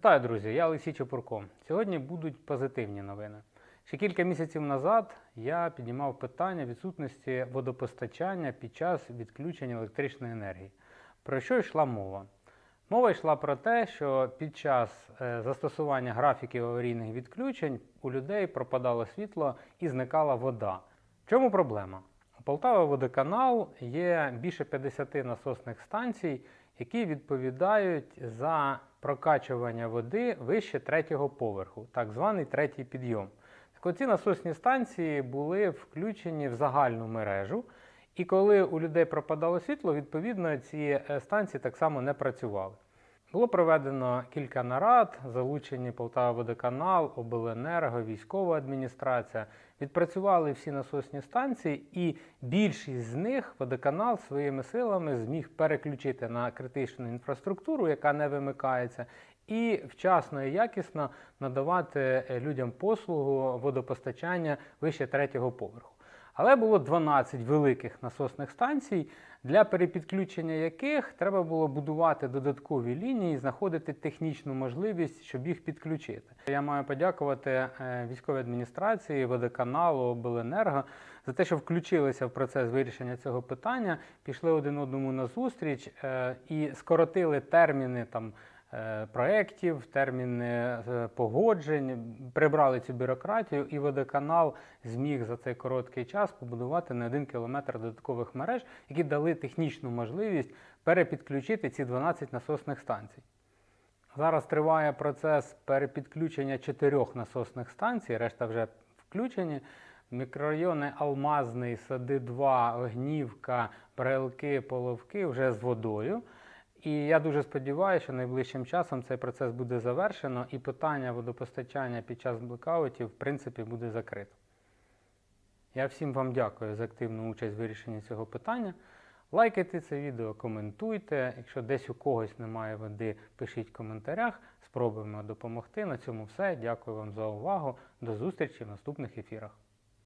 Вітаю, друзі! Я Олексій Чепурко. Сьогодні будуть позитивні новини. Ще кілька місяців назад я піднімав питання відсутності водопостачання під час відключення електричної енергії. Про що йшла мова? Мова йшла про те, що під час е, застосування графіків аварійних відключень у людей пропадало світло і зникала вода. В чому проблема? У Полтава водоканал є більше 50 насосних станцій, які відповідають за прокачування води вище третього поверху, так званий третій підйом. Так ці насосні станції були включені в загальну мережу, і коли у людей пропадало світло, відповідно ці е, станції так само не працювали. Було проведено кілька нарад, залучені Полтава водоканал, обленерго, військова адміністрація. Відпрацювали всі насосні станції, і більшість з них водоканал своїми силами зміг переключити на критичну інфраструктуру, яка не вимикається, і вчасно і якісно надавати людям послугу водопостачання вище третього поверху. Але було 12 великих насосних станцій, для перепідключення яких треба було будувати додаткові лінії, і знаходити технічну можливість, щоб їх підключити. Я маю подякувати е, військовій адміністрації, водоканалу, обленерго за те, що включилися в процес вирішення цього питання, пішли один одному на зустріч е, і скоротили терміни там. Е, Проєктів, терміни е, погоджень, прибрали цю бюрократію, і водоканал зміг за цей короткий час побудувати на один кілометр додаткових мереж, які дали технічну можливість перепідключити ці 12 насосних станцій. Зараз триває процес перепідключення чотирьох насосних станцій, решта вже включені. Мікрорайони Алмазний, Сади 2, Огнівка, Брелки, Половки вже з водою. І я дуже сподіваюся, що найближчим часом цей процес буде завершено і питання водопостачання під час блекаутів, в принципі, буде закрито. Я всім вам дякую за активну участь в вирішенні цього питання. Лайкайте це відео, коментуйте. Якщо десь у когось немає води, пишіть в коментарях. Спробуємо допомогти. На цьому все. Дякую вам за увагу. До зустрічі в наступних ефірах.